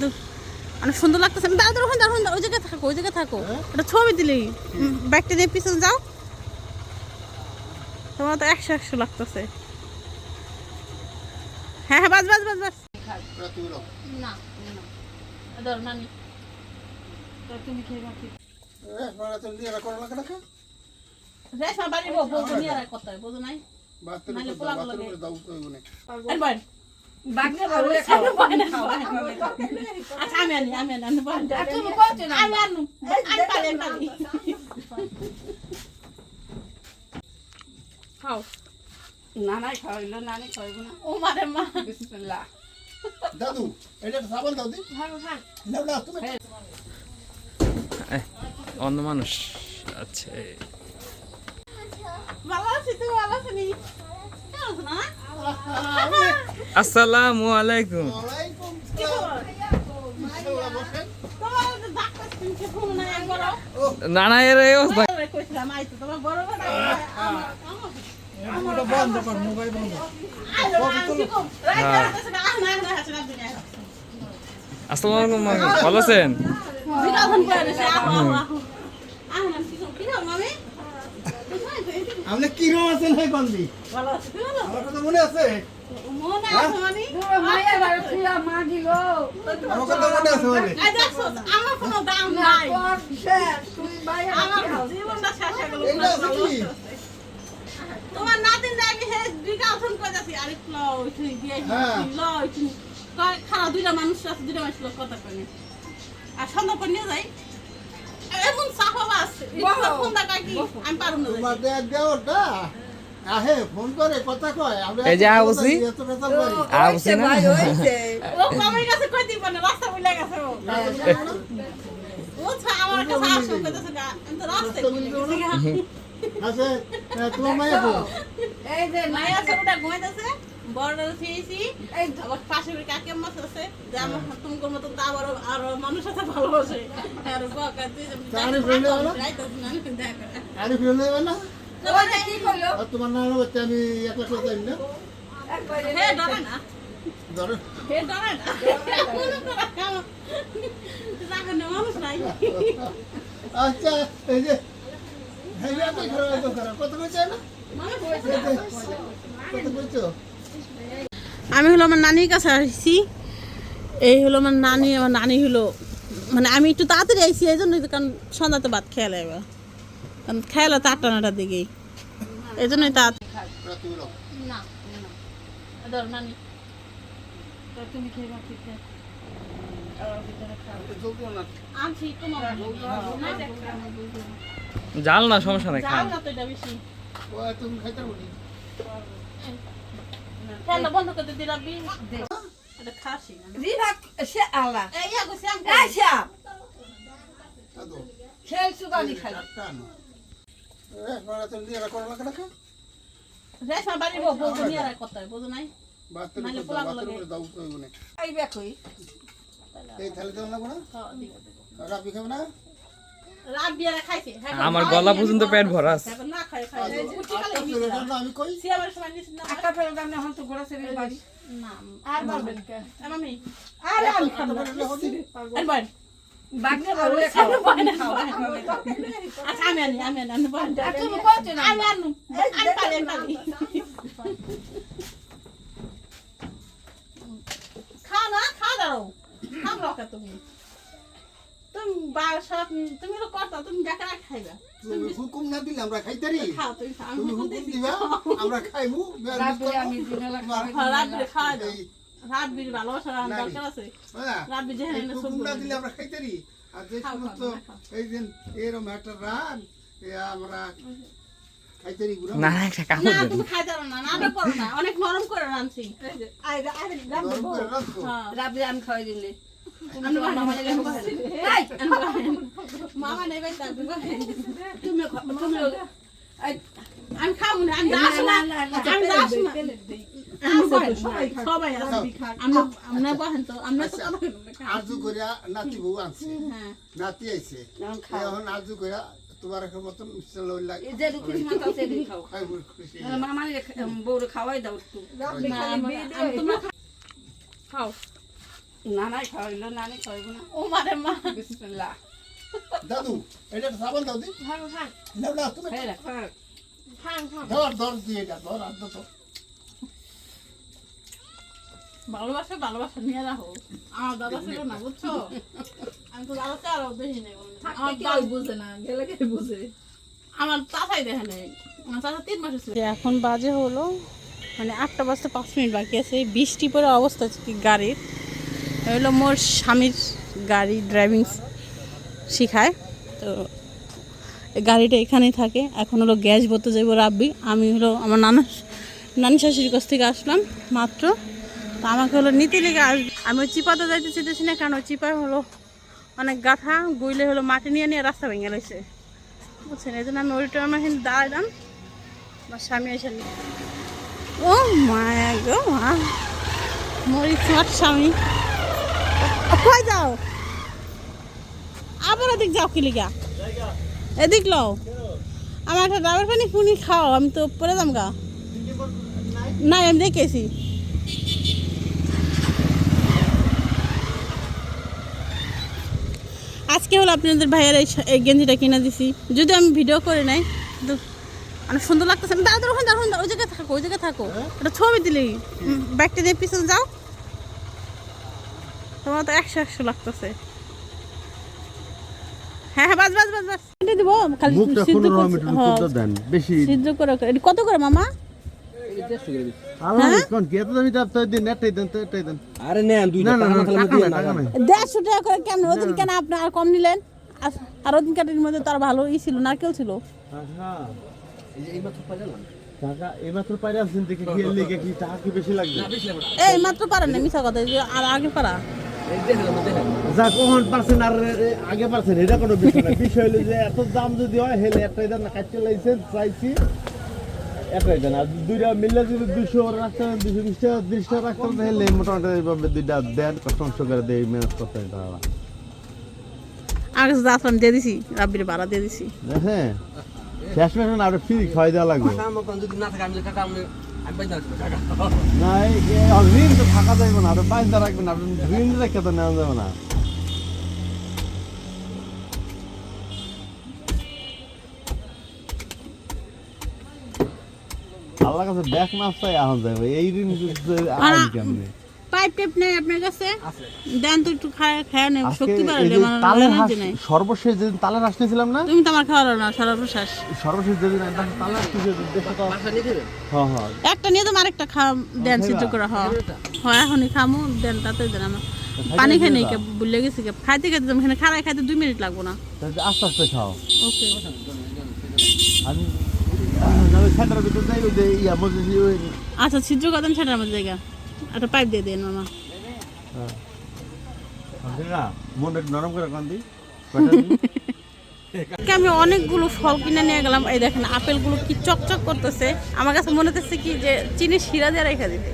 দু- অনেক সুন্দর লাগতেছে। দাও দাও দাও দাও ওই জায়গায় থাকো ওই জায়গায় থাকো। এটা ছবি দিলি। ব্যাগটা নিয়ে পিছনে যাও। তোমার তো একশো একশো লাগতেছে। হ্যাঁ হ্যাঁ বাস বাস বাস বাস। না ধর নানি। তুমি খেয়ে বাকি রেশমা বাড়ি বউ বউ নিয়ে রাখ কত বউ নাই। নাহলে পোলা গুলো নানাই খাওয়াইলো নানি খাওয়াইবো না। ও মারে মা। বিসমিল্লাহ। দাদু এটা সাবান দাও দি। নাও না তুমি। অন্য মানুষ আচ্ছা ভালো আছি তুমি ভালো আছো না? আসসালামু আলাইকুম এর এই অবস্থা না না আসসালামু আলাইকুম ভালো আছেন আপনি কি রকম আছেন হে গন্ধি ভালো আছি তুমি ভালো আমার কথা মনে আছে? মনে আছে মানে? মনে আছে বলে আই দেখছ আমার কোনো দাম নাই। তুমি বাইরে আমার জীবনটা শেষ হয়ে তোমার নাতিন হে করে যাচ্ছি। আরে ল হ্যাঁ। ল খারাপ দুইটা মানুষ আছে দুইটা মানুষ কথা কয় আর সন্ধ্যা পর নিয়ে যাই। এমন সাফা বাস ফোন দেখা কি? আমি পারুম না তোমার দেখ দেওরটা? আহে ফোন করে কথা কয়। আমরা এই যে কথা বলি না? ও মামির কাছে কই দিব না রাস্তা বলে গেছে ও। ও আমার কাছে আসো কইতেছে আমি তো রাস্তায় বলে গেছি। আছে? তোমার মায়ের বউ এই যে মায়া ঘুমাইতেছে বড়টা খেয়েছি এই পাশে বাড়ি কাকে মাছ আছে যে আমার তোমার মতো তা আবার আরও মানুষ আছে ভালোবাসে। আর বকা হলো? না কি তোমার নাম হচ্ছে আমি একলা করে যাই না একবারে হে না। ধরো হে ডরে না। করে আমার রাখেন মানুষ নাই। আচ্ছা এই যে এই যে এত খারাপ এত কত কইছে না কত কইছো আমি হলো আমার নানির কাছে আসছি। এই হলো আমার নানি আমার নানি হলো মানে আমি একটু তাড়াতাড়ি আইসি এই জন্য কারণ সন্ধ্যাতে ভাত খেয়ে লাগবে কারণ খেয়াল তো আটটা নটার দিকেই। এই জন্যই তাড়াতাড়ি আনছি তোমার জাল না সমস্যা নাই খান। রেশমা বাড়ি বউ নিয়ে নাই। এই না? কোনা রাবি খাবে না রাত বিয়ারে খাইছে হ্যাঁ, আমার গলা পর্যন্ত পেট ভরা আছে। খাই কুটি আচ্ছা, খাও আচ্ছা আমি আনি আমি আনি আমি বল আর তুমি করছ না আমি আনু। আমি পারি আমি পারি খাও না খাও দাও। খাও তুমি। তুমি বাসা তুমি তো কথা তুমি যাকে খাইবা। তুমি হুকুম না দিলে আমরা খাইতারি খাও তুমি আমি তুমি হুকুম হুকুম দিবা আমরা খাইবো রাতে আমি দিনলা হ্যাঁ, খাওয়া দাও রাত বির ভালোবাসা না, দরকার আছে। হ্যাঁ রাত বির যেখানে এনে হুকুম না দিলে আমরা খাইতারি আর যে সমস্ত খাও, খাও। এই দিন এরকম একটা রান এ আমরা খাইতারি গুলো না একটা কাম না তুমি খাই দাও না না করো না। অনেক নরম করে রাঁধছি। হ্যাঁ। আমি খাওয়াই দিলে মামা নেই এই মামা নেই ভাই তুমি তুমি আমি খাব না আমি দাস না আমি দাস না সবাই আমরা আমরা বহেন তো আমরা না। আজু করিয়া নাতি বউ আনছে। হ্যাঁ নাতি আইছে। এখন আজু করিয়া তোমার এখন মতন মিষ্টি লই লাগে এই যে রুটি মাথা সেদিন খাও। খাইবো খুশি মামা বউরে খাওয়াই দাও খাও। নানাই খাওয়াইলো নানি খাওয়াইবো না। ও মারে মা। বিসমিল্লাহ। দাদু এটা সাবান দাও দি। না না তুমি খাই রাখ ধর ধর দিয়ে এটা ধর আর তো ভালোবাসা ভালোবাসা নিয়ে রাখো। আমার দাদা ছিল না বুঝছ? আমি তো দাদা আরও বেশি নেই আমার দাদা বুঝে না গেলে কে বুঝে। আমার চাচাই দেখে নেই। আমার চাচা তিন মাসে ছিল। এখন বাজে হলো মানে আটটা বাজতে পাঁচ মিনিট বাকি আছে। এই বৃষ্টি পরে অবস্থা কি গাড়ির। হলো মোর স্বামীর গাড়ি ড্রাইভিং শিখায়। তো গাড়িটা এখানেই থাকে। এখন হলো গ্যাস ভরতে যাব রাব্বি আমি হলো আমার নানা নানি শাশুড়ির কাছ থেকে আসলাম মাত্র। তো আমাকে হলো নিতে লেগে আস আমি ওই চিপাতে যাইতে চেতেছি না কারণ ওই চিপায় হলো অনেক গাথা গুইলে হলো মাটি নিয়ে নিয়ে রাস্তা ভেঙে রয়েছে বুঝছেন, এই জন্য আমি ওই টাইমে এখানে দাঁড়ালাম আমার স্বামী এসে ও মায়া গো মা, মরি স্মার্ট স্বামী। কই যাও? আবার এদিক যাও কি লিগা? এদিক লও। আমার একটা ডাবের পানি ফুনি খাও আমি তো পরে যাম গা। না আমি দেখেছি। আজকে হলো আপনাদের ভাইয়ের এই গেঞ্জিটা কিনে দিছি। যদি আমি ভিডিও করে নাই অনেক সুন্দর লাগতেছে। দাঁড়া ওখানে দাঁড়া ওই জায়গায় থাকো ওই জায়গায় থাকো। এটা ছবি দিলি। ব্যাগটা দিয়ে পিছনে যাও। তোমার তো একশো একশো লাগতেছে। হ্যাঁ হ্যাঁ বাস বাস বাস বাস। এটা দিব? খালি সিদ্ধ হ্যাঁ, দেন বেশি সিদ্ধ করে। কত করে মামা? আরে দেড়শো টাকা করে ওদিন কেন আপনি কম নিলেন? আর- ওদিন কাটের মধ্যে তো আর ভালো ই ছিল না কেউ ছিল? এই মাত্র পারেন না মিশা কথা আর আগে পারা। যা কখন পারছেন আর এ- এ- আগে পারছেন এটা কোনো বিষয় না। বিষয় হলো যে এত দাম যদি হয় হেলে একটাই কাটতে লাইছেন চাইছি একটাই আর দুইটা মিললে যদি দুশো রাখতে দুশো বিশ টাকা তিরিশ টাকা রাখতে হবে হেলে মোটামুটি এইভাবে দুইটা দেন কষ্ট করে দিয়ে ম্যানেজ করতে আগে আসলাম দিয়ে দিছি রাব্বির ভাড়া দিয়ে দিছি। হ্যাঁ। শেষ মেশ না ফ্রি খাওয়াই দেওয়া লাগবে। টাকা যদি না থাকে আমি না ঋণ তো থাকা যাবে না আরও বাইন্দা রাখবেন আপনি ঋণ রেখে তো নেওয়া যাবে না। আল্লাহ কাছে ব্যাক মাছ চাই আহ যাবে এই ঋণ আইন কেমনে? পাইপ টেপ নেই আপনার কাছে দেন তো একটু খায় খায় নেই শক্তি বাড়ালে নেই সর্বশেষ যেদিন হাঁস নিয়েছিলাম না তুমি তো আমার খাওয়ালো না সর্বশেষ সর্বশেষ যেদিন একটা তালের হাঁস নিয়েছি, দেখো তো হ্যাঁ হ্যাঁ একটা নিয়ে তো আরেকটা খা দেন সিদ্ধ করে হ হয় এখনই খামু দেন তাতে দেন আমার পানি খাই নেই ভুলে গেছি খাইতে খাইতে তুমি এখানে খাইতে দুই মিনিট লাগবো না আস্তে আস্তে খাও ওকে আমি আমি সেন্টারের ভিতরে যাই ওই যে ইয়া মজলিসি আচ্ছা ছিদ্র করেন সেটার মধ্যে জায়গা একটা পাইপ দিয়ে দেন মামা। নরম করে আমি অনেকগুলো ফল কিনে নিয়ে গেলাম। এই দেখেন আপেলগুলো কি চকচক করতেছে। আমার কাছে মনে হচ্ছে কি যে চিনি শিরা দিয়ে রেখে দিতে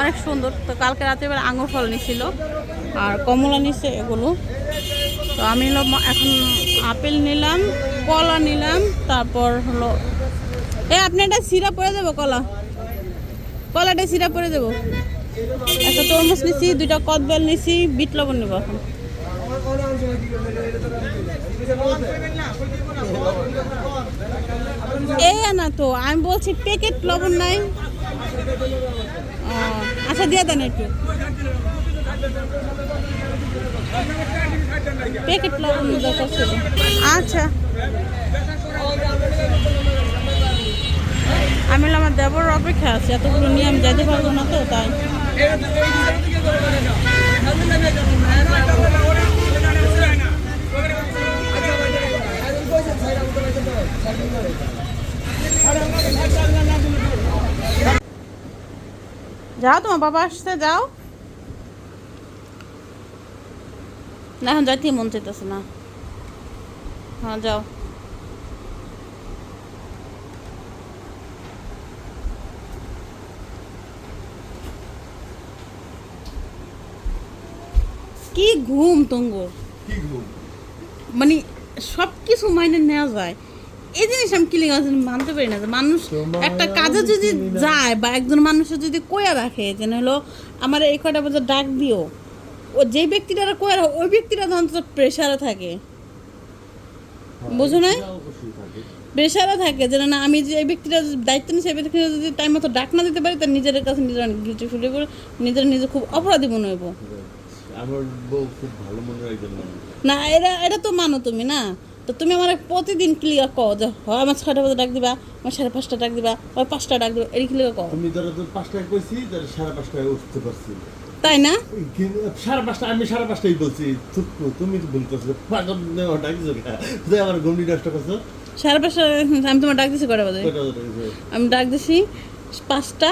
অনেক সুন্দর। তো কালকে রাতে এবার আঙুর ফল নিছিল। আর কমলা নিছে এগুলো। তো আমি হলো এখন আপেল নিলাম কলা নিলাম তারপর হলো এ আপনি একটা সিরা পরে দেবো কলা। কলাটা সিরা পরে দেবো। একটা তরমুজ নিছি, দুইটা কদবেল নিছি, বিট লবণ নেব এখন। এই না তো, আমি বলছি প্যাকেট লবণ নাই। আচ্ছা দিয়ে দেন একটু। প্যাকেট লবণ দরকার ছিল আচ্ছা। আমি আমার দেবর অপেক্ষা আছে, এতগুলো নিয়ে আমি যেতে পারব না তো, তাই। যাও তোমার বাবা আসতে যাও। না এখন যাইতে মন চাইতেছে না। হ্যাঁ যাও। কি ঘুম তঙ্গ? মানে সব কিছু মাইনে নেওয়া যায়। এই জিনিস আমি কিলিং মানতে পারি না যে মানুষ একটা কাজে যদি যায় বা একজন মানুষের যদি কইয়া রাখে যে হলো আমার এই কয়টা বাজে ডাক দিও ও যে ব্যক্তিটা করে ওই ব্যক্তিটা তো অন্তত প্রেশারে থাকে। বুঝো নাই? অবশ্যই থাকে। প্রেশারে থাকে যে না আমি যে এই ব্যক্তিটা দায়িত্ব নিই সেই ব্যক্তিটা যদি টাইম মতো ডাক না দিতে পারি তার নিজের কাছে নিজের অনেক গিলটি করে নিজের নিজে খুব অপরাধী মনে হইব। আমার বউ খুব ভালো মনের একজন মানুষ। না এটা এটা তো মানো তুমি না? তো তুমি আমার প্রতিদিন ক্লিয়ার কও যে হয় আমার ছয়টা বাজে ডাক দিবা আমার সাড়ে পাঁচটা ডাক দিবা হয় পাঁচটা ডাক দিবা এই ক্লিয়ার কও। তুমি ধরো তো পাঁচটায় কইছি ধরো সাড়ে পাঁচটায় উঠতে পারছি। তাই না? সাড়ে পাঁচটা আমি সাড়ে পাঁচটাই বলছি তুমি তো ভুল করছ ডাকছো তুই আমার গন্ডি নষ্ট করছ। সাড়ে পাঁচটা আমি তোমার ডাক দিছি কটা বাজে? আমি ডাক দিছি পাঁচটা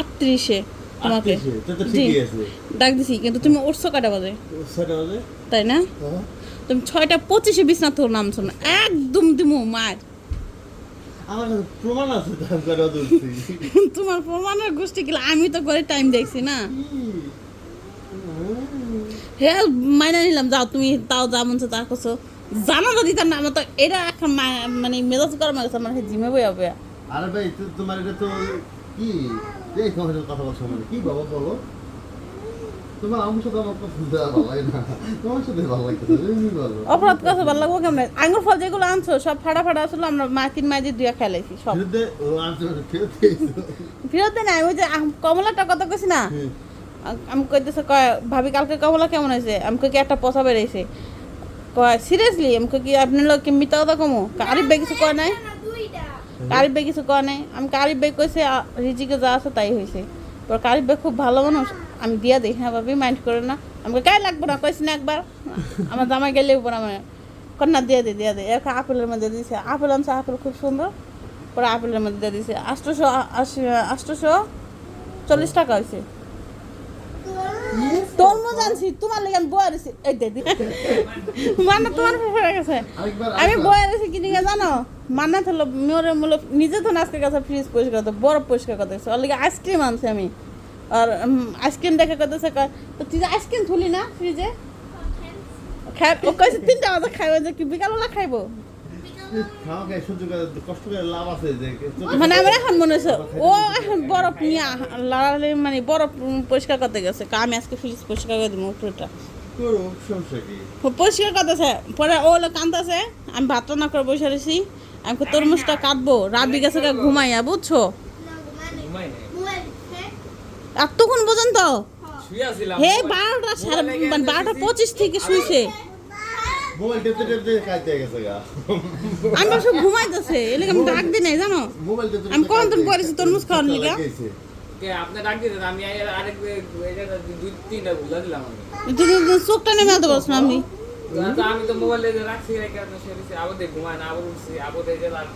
আটত্রিশে। তোমাকে। ডাক দিছি কিন্তু তুমি উঠছো কটা বাজে? তাই না? হ্যাঁ। তুমি ছয়টা পঁচিশে বিছনা তোর নামছো না একদম দিমু মার। প্রমাণ আছে তোমার প্রমাণের গোষ্ঠী গেলে আমি তো করে টাইম দেখছি না। হ্যাঁ মাইনা নিলাম যাও তুমি তাও যা মনছো তা করছ। জানো যদি তার নাম তো এটা মা- মানে মেজাজ হয়ে গেছে জিমে বই হবে আরে ভাই তোমার এটা তো কি? এই তোমার সাথে কথা বলছো মানে কি বাবা বলো? তোমার আমার সাথে আমার পছন্দ ভালো না। তোমার সাথে ভালো লাগতেছে তুমি বলো। অপরাধ কাছে ভালো লাগবো কেমন? আঙুর ফল যেগুলো আনছো সব ফাটা ফাটা আসলে আমরা মা তিন মাঝে দুয়া খেলাইছি সব। ও ফেরত দিয়েছ। দেয় না ওই যে কমলাটা কত কইছি না। আমি কইতেছে কয় ভাবি কালকে কমলা কেমন হয়েছে? আমি কই কি একটা পচা বেড়েছে কয় সিরিয়াসলি? আমি কই কি আপনি লোক কি মিথ্যা কথা কমো? আরিফ ভাই কিছু কয় নাই? আরিফ ভাই কিছু কয় নাই। আমি কারিব ভাই কইছে রিজিকে যা আছে তাই হয়েছে পর কারিব ভাই খুব ভালো মানুষ, আমি দিয়া দিই। হ্যাঁ ভাবি মাইন্ড করে না। আমাকে কাই লাগবো না? কইছি না একবার। আমার জামাই গেলে উপর আমার। কন্যা দিয়ে দে দিয়া দে এক আপেলের মধ্যে দিয়েছে আপেল আনছে, আপেল খুব সুন্দর। পরে আপেলের মধ্যে দিয়ে দিয়েছে আষ্টশো আশি, আষ্টশো চল্লিশ টাকা হয়েছে তরমুজ আনছি তোমার লেগে আমি বয়ে রয়েছি। এই। মানে তোমার পড়ে গেছে। আমি বয়ে রয়েছি কি নিয়ে জানো? মান্না হলো মোরে মূল নিজে তো আজকে কাছে ফ্রিজ পরিষ্কার করতে বরফ পরিষ্কার করতেছে ওর লেগে আইসক্রিম আনছি আমি। আর আইসক্রিম দেখে করতেছে তো তুই আইসক্রিম থুলি না ফ্রিজে খাই ও তিনটা বাজে খাইবো যে কি বিকালবেলা খাইবো? মানে আমার এখন মনে হচ্ছে ও এখন বরফ নিয়ে লড়ালে মানে বরফ পরিষ্কার করতে গেছে। আমি আজকে ফ্রিজ পরিষ্কার করে দিব কি? পরিষ্কার করতেছে পরে ও হলো কান্দতেছে আমি ভাত রান্না করে বসে রয়েছি আমি তরমুজটা কাটবো রাবি গেছে গা ঘুমাইয়া বুঝছ? ঘুমাই আর তখন পর্যন্ত হে বারোটা সাড়ে মানে বারোটা পঁচিশ থেকে শুইছে। মোবাইল টেপতে টেপতে কাজে গেছে গা। আমি ভাবছি ঘুমাইতেছে এলাকা আমি ডাক দিই নাই জানো? মোবাইল টেপতে আমি কতদিন পরেছি তরমুজ খাওয়ার লিগা? কে আপনি ডাক দিতেন, আমি আরেক দুই তিনটা বুঝা দিলাম আমি। তুই চোখটা নেমে পারছ না আমি। আমি তো মোবাইলে রাখছি রেখে আপনার শুয়ে দিছি, ঘুমায় না, আবার উঠছি, আবার যে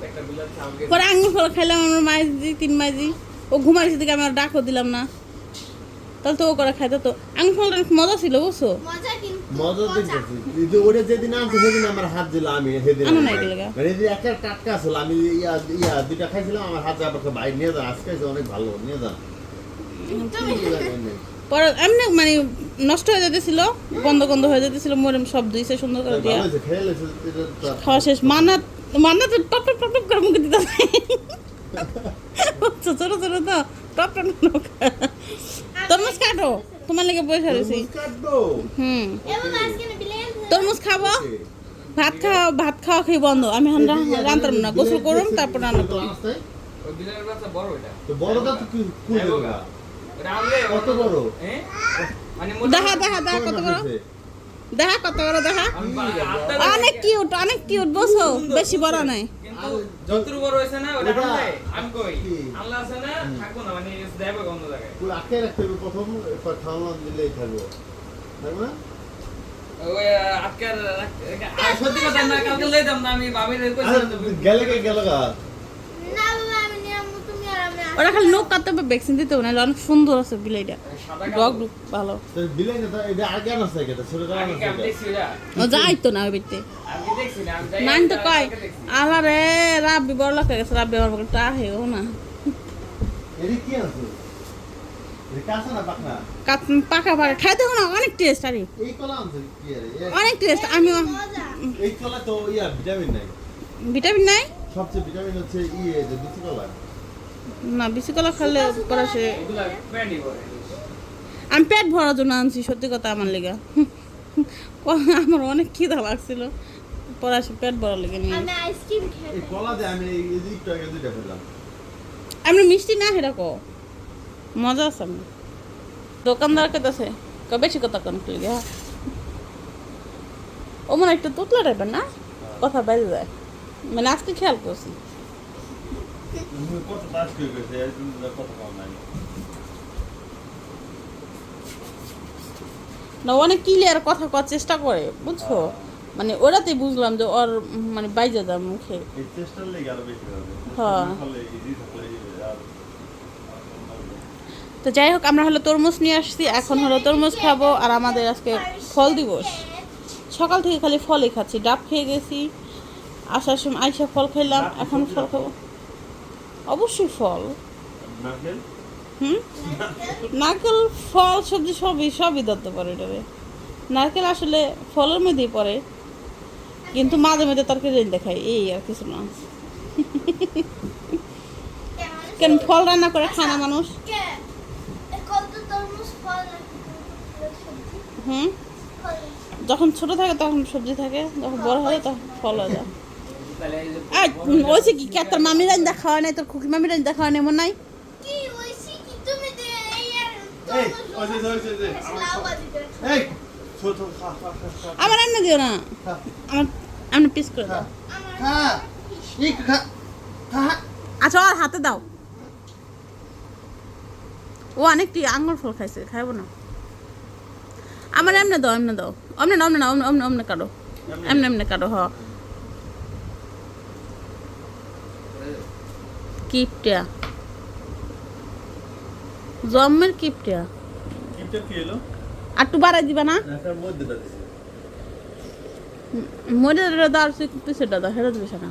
একটা বিলাস আমাকে পরে আঙুর ফল খাইলাম আমার মাইজি তিন মাইজি। ও ঘুমাইছে দিকে আমি আর ডাকও দিলাম না। তাহলে তো ও করে খাইতে তো। আঙুর ফলটা অনেক মজা ছিল বুঝছ? মজা কিন্তু মজা দেখতেছি। কিন্তু ওটা যেদিন আনছে সেদিন আমার হাত দিল আমি সেদিন আনো আমি নাই খাই। মানে যে একটা টাটকা ছিল আমি ইয়া ইয়া দুইটা খাইছিলাম আমার হাতে আবার বাইরে নিয়ে যান আজকে অনেক ভালো নিয়ে যান। পরে এমনি মানে নষ্ট হয়ে যেতেছিল গন্ধ গন্ধ হয়ে যেতেছিল মরে সব ধুইছে সুন্দর করে দিয়া। খাওয়া শেষ। মান্নাত মান্নাত টপ টপ টপ টপ করে মুখে দিতে ছোট ছোট তো টপ টপ টপ তরমুজ কাটো। তোমার লেগে বসে রয়েছি। হুম। তরমুজ খাব। ভাত খাওয়া ভাত খাওয়া খেয়ে বন্ধ। আমি হান রান্তাম না। গোসল করুন তারপর রান্না করুন ওই বিলাসের বাচ্চা বড় ওইটা। তো বড়টা তো কি কুড়ে হ্যাঁ, গা ওটা? আনলে কত বড়? হ্যাঁ? মানে মোটা- দেখা দেখা দেখা কত বড়? দেখা কত বড় দেখা? অনেক কিউট অনেক কিউট বসো। বেশি বড় নাই কিন্তু যতটুকু বড় হয়েছে না ওটা ওটা আমি কই কি? আনলে আছে না থাকব না মানে দেবো অন্য জায়গায় পুরো আটকে রাখতে হবে প্রথম খাওয়ানো দিলেই থাকব। তাই না? ওই সত্যি কথা না কালকে লইতাম না আমি আরে, গেলে গেল গা না বাবা আমি নিয়ে তুমি আর আমি ওরা খালি নোখ কাটতে হবে ভ্যাকসিন দিতে হবে না অনেক সুন্দর আছে বিলাইটা ডগ ভালো। দেখছি ওটা ও যাই তো না ওই বিতে আমি দেখছি না আমি যাই নাইন তো কয়। আলা রে রাব্বি বড় লোক গেছে রাব্বি আমার বলে তা হেও না। এরি কি আছে? না কাট পাকা পাকা খাইতে হবে না অনেক টেস্ট আরে। এই কলা আছে কি আরে এ- অনেক টেস্ট আমি এই কলা তো ইয়া ভিটামিন নাই। ভিটামিন নাই? সবচেয়ে ভিটামিন হচ্ছে ইয়ে যে বিচি কলা। না বেশি কলা খেলে পরে সে আমি পেট ভরার জন্য আনছি সত্যি কথা আমার লেগে। আমার অনেক খিদা লাগছিল। পরে আসে পেট ভরার লেগে নিয়ে। আমি মিষ্টি না সেটা কো মজা আছে আমি দোকানদার কেতেছে ক বেশি কথা কোন লিগে হ্যাঁ? ও মানে একটু তুতলা টাইপের না? কথা বাইরে যায়। মানে আজকে খেয়াল করছি। কত গেছে কত নাই না অনেক ক্লিয়ার কথা চেষ্টা করে বুঝছ? মানে ওরাতেই বুঝলাম যে ওর মানে বাইজে মুখে। হ্যাঁ। তো যাই হোক আমরা হলো তরমুজ নিয়ে আসছি এখন হলো তরমুজ খাব আর আমাদের আজকে ফল দিবস। সকাল থেকে খালি ফলই খাচ্ছি ডাব খেয়ে গেছি আসার সময় আইসা ফল খেলাম এখন ফল খাব। অবশ্যই ফল। নারকেল? হুম? নারকেল ফল সবজি সবই সবই ধরতে পারে এটারে। নারকেল আসলে ফলের মধ্যেই পড়ে। কিন্তু মাঝে মাঝে তরকারি দেখাই এই আর কিছু না। কেন ফল রান্না করে খায় না মানুষ? হুম? যখন ছোট থাকে তখন সবজি থাকে যখন বড় হয় তখন ফল হয়ে ওইছে কি কে তোর মামির রান্না খাওয়া নাই তোর খুকি মামির রান্না খাওয়া নাই মনে নাই? আমার রান্না দিও না। আমার আমি পিস করে দাও। আমার খা এই খা খা। আচ্ছা আর হাতে দাও। ও অনেকটি আঙুর ফল খাইছে খাইবো না। আমার এমনি দাও এমনি দাও। অমনে না অমনে না অমনে অমনে অমনে কাটো। এমনি এমনে কাটো হ। কিপটিয়া জম্মের কিপটা। একটু বাড়াই দিবা না? মরে দাও সেটা দাও হেরা দিবে না